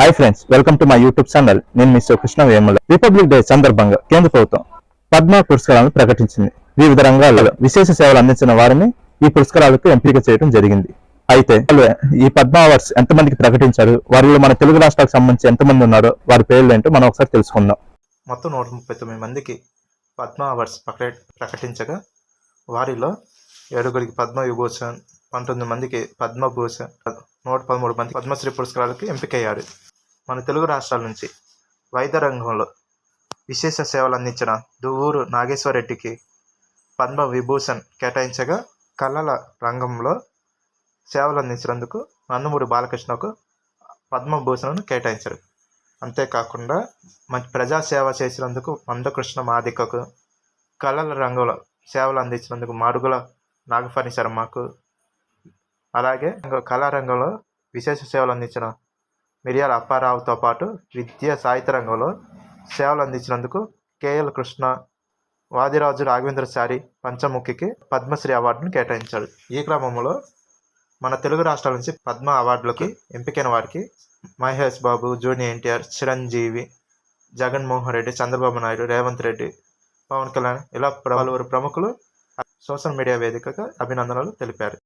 Hi friends welcome to my YouTube channel నేను మీ Krishna Vemula. Republic day సందర్భంగా కేంద్ర ప్రభుత్వం పద్మ పురస్కారాలను ప్రకటించింది. వివిధ రంగాల్లో విశేష సేవలు అందించిన వారిని ఈ పురస్కారాలకు ఎంపిక చేయడం జరిగింది. అయితే ఈ పద్మ అవార్డ్స్ ఎంతమందికి ప్రకటించారు? వారిలో మన తెలుగు రాష్ట్రాలకు సంబంధించి ఎంతమంది ఉన్నారో వారి పేర్లు ఏంటో మనం ఒకసారి తెలుసుకుందాం. మొత్తం నూట ముప్పై తొమ్మిది మందికి పద్మ అవార్డ్స్ ప్రకటించగా వారిలో ఏడుగురికి పద్మ విభూషణ్ పంతొమ్మిది మందికి పద్మభూషణ్ నూట పదమూడు మంది పద్మశ్రీ పురస్కారాలకు ఎంపికయ్యారు. మన తెలుగు రాష్ట్రాల నుంచి వైద్య రంగంలో విశేష సేవలు అందించిన దువ్వూరు నాగేశ్వరరెడ్డికి పద్మ విభూషణ్ కేటాయించగా కళల రంగంలో సేవలు అందించినందుకు నందమూరి బాలకృష్ణకు పద్మభూషణను కేటాయించారు. అంతేకాకుండా మంచి ప్రజాసేవ చేసినందుకు మందకృష్ణ మాదికకు కళల రంగంలో సేవలు అందించినందుకు మాడుగుల నాగఫణి శర్మకు అలాగే ఇంకా కళారంగంలో విశేష సేవలు అందించిన మిరియాల అప్పారావుతో పాటు విద్యా సాహిత్య రంగంలో సేవలు అందించినందుకు కేఎల్ కృష్ణ వాదిరాజు రాఘవేంద్ర రాఘవేంద్రచారి పంచముఖికి పద్మశ్రీ అవార్డును కేటాయించాడు ఈ క్రమంలో మన తెలుగు రాష్ట్రాల నుంచి పద్మ అవార్డులకి ఎంపికైన వారికి మహేష్ బాబు జూనియర్ ఎన్టీఆర్ చిరంజీవి జగన్మోహన్ రెడ్డి చంద్రబాబు నాయుడు రేవంత్ రెడ్డి పవన్ కళ్యాణ్ ఇలా పలువురు ప్రముఖులు సోషల్ మీడియా వేదికగా అభినందనలు తెలిపారు.